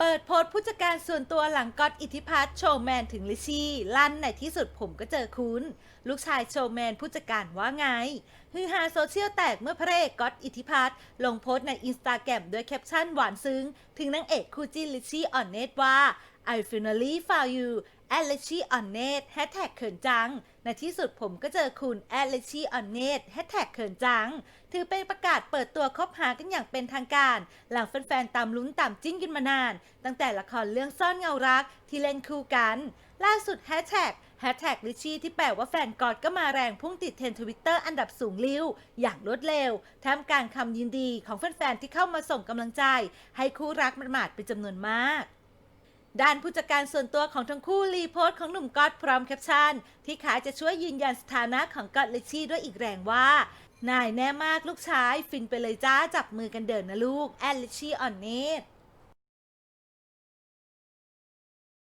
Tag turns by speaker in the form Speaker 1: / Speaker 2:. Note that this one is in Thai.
Speaker 1: เปิดโพสต์ผู้จัดการส่วนตัวหลังก๊อตอิทธิพัฒน์โชว์แมนถึงลิชี่ลั่นในที่สุดผมก็เจอคุณลูกชายโชว์แมนผู้จัดการว่าไง ฮือฮาโซเชียลแตกเมื่อพระเอกก๊อตอิทธิพัฒน์ลงโพสต์ในอินสตาแกรมด้วยแคปชั่นหวานซึ้ง ถึงนางเอกคู่จิ้นลิชี่ออนเนตว่า I finally found you at l i c h i on net แฮชแท็กเขินจัง ในที่สุดผมก็เจอคุณ at l i c h i on net แฮชแท็กเขินจัง ถือเป็นประกาศเปิดตัวคบหากันอย่างเป็นทางการ หลังแฟนๆ ตามลุ้นตามจิ้นกันมานาน ตั้งแต่ละครเรื่องซ่อนเงารักที่เล่นคู่กัน ล่าสุดแฮชแท็กแฮชแท็กลิชี่ที่แปลว่าแฟนกอดก็มาแรงพุ่งติดเทรนทวิตเตอร์อันดับสูงลิ้ว อย่างรวดเร็วท่ามกลารคำยินดีของแฟนๆ ที่เข้ามาส่งกำลังใจ ให้คู่รักหมาดๆเป็นจำนวนมาก ด้านผู้จัดการส่วนตัวของทั้งคู่รีโพสต์ของหนุ่มก๊อตพร้อมแคปชั่น ที่ขายจะช่วยยืนยันสถานะของก๊อตลิชี่ด้วยอีกแรงว่านายแน่มากลูกชาย ฟินไปเลยจ้าจับมือกันเดินนะลูกแอดลิชี่ออนเนต